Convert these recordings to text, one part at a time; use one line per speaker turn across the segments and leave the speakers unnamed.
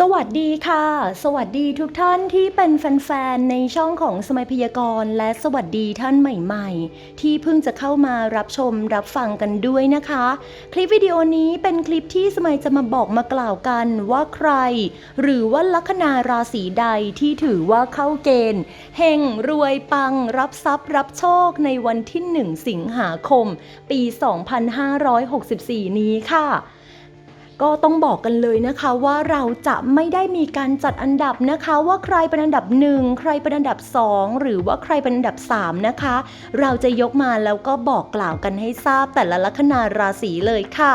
สวัสดีค่ะ สวัสดีทุกท่านที่เป็นแฟนๆ ในช่องของสมัยพยากรณ์และสวัสดีท่านใหม่ๆ ที่เพิ่งจะเข้ามารับชมรับฟังกันด้วยนะคะ คลิปวิดีโอนี้เป็นคลิปที่สมัยจะมาบอกมากล่าวกันว่าใคร หรือว่าลัคนาราศีใดที่ถือว่าเข้าเกณฑ์เฮงรวยปังรับทรัพย์ รับโชคในวันที่ 1 สิงหาคม ปี 2564 นี้ค่ะ ก็ต้องบอกกันเลยนะคะว่าเราจะไม่ได้มีการจัดอันดับนะคะ ว่าใครเป็นอันดับหนึ่งใครเป็นอันดับสองหรือว่าใครเป็นอันดับสามนะคะ เราจะยกมาแล้วก็บอกกล่าวกันให้ทราบแต่ละลัคนาราศีเลยค่ะ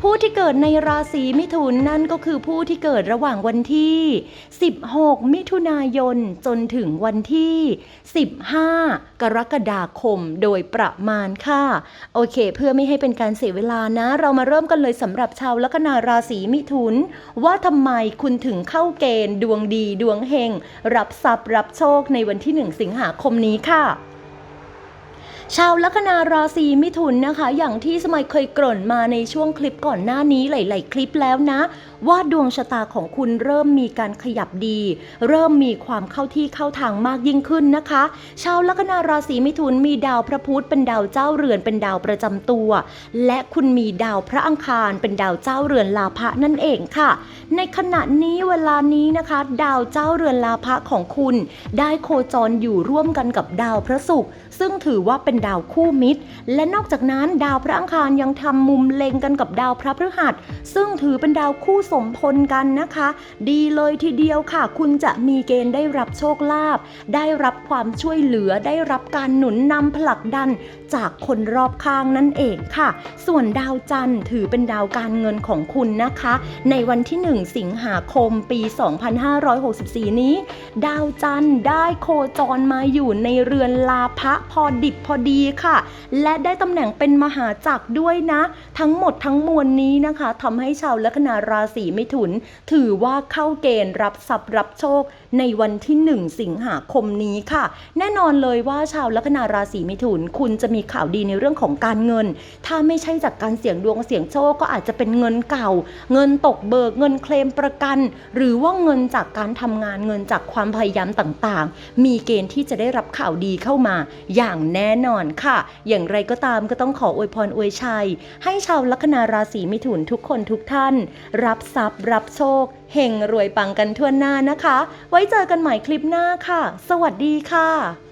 ผู้ที่เกิดในราศีมิถุนนั่นก็คือผู้ที่เกิดระหว่างวันที่ 16 มิถุนายนจนถึงวันที่ 15 กรกฎาคมโดยประมาณค่ะ โอเค เพื่อไม่ให้เป็นการเสียเวลานะ เรามาเริ่มกันเลยสำหรับชาวลัคนาราศีมิถุน ว่าทำไมคุณถึงเข้าเกณฑ์ดวงดีดวงเฮงรับทรัพย์รับโชคในวันที่ 1 สิงหาคมนี้ค่ะ ชาวลัคนาราศีมิถุนนะคะ อย่างที่สมัยเคยกล่นมาในช่วงคลิปก่อนหน้านี้หลาย ๆ คลิปแล้วนะ ว่าดวงชะตาของคุณเริ่มมีการขยับดี เริ่มมีความเข้าที่เข้าทางมากยิ่งขึ้นนะคะ ชาวลัคนาราศีมิถุนมีดาวพระพุธเป็นดาวเจ้าเรือนเป็นดาวประจำตัว และคุณมีดาวพระอังคารเป็นดาวเจ้าเรือนลาภะนั่นเองค่ะ ในขณะนี้เวลานี้นะคะ ดาวเจ้าเรือนลาภะของคุณ ได้โคจรอยู่ร่วมกันกับดาวพระศุกร์ซึ่งถือว่าเป็นดาวคู่มิตร และนอกจากนั้นดาวพระอังคารยังทำมุมเล็งกันกับดาวพระพฤหัส ซึ่งถือเป็นดาวคู่สมพลกันนะคะ ดีเลยทีเดียวค่ะ คุณจะมีเกณฑ์ได้รับโชคลาภได้รับความช่วยเหลือได้รับการหนุนนำผลักดันจากคนรอบข้างนั่นเองค่ะ ส่วนดาวจันทร์ถือเป็นดาวการเงินของคุณนะคะ ในวันที่ 1 สิงหาคมปี 2564 นี้ ดาวจันทร์ได้โคจรมาอยู่ในเรือนลาภะพอดิบพอดีค่ะ และได้ตำแหน่งเป็นมหาจักรด้วยนะ ทั้งหมดทั้งมวลนี้นะคะทำให้ชาวลัคนาราศีมิถุน ถือว่าเข้าเกณฑ์รับทรัพย์รับโชค ในวันที่ 1 สิงหาคมนี้ค่ะ แน่นอนเลยว่าชาวลัคนาราศีมิถุน คุณจะมีข่าวดีในเรื่องของการเงิน ถ้าไม่ใช่จากการเสี่ยงดวงเสี่ยงโชคก็อาจจะเป็นเงินเก่า เงินตกเบิกเงินเคลมประกัน หรือว่าเงินจากการทำงานเงินจากความพยายามต่างๆ มีเกณฑ์ที่จะได้รับข่าวดีเข้ามาอย่างแน่นอนค่ะ อย่างไรก็ตามก็ต้องขออวยพรอวยชัย ให้ชาวลัคนาราศีมิถุนทุกคนทุกท่าน รับทรัพย์รับโชค เฮงรวยปังกันทั่วหน้านะคะ ไว้เจอกันใหม่คลิปหน้าค่ะ สวัสดีค่ะ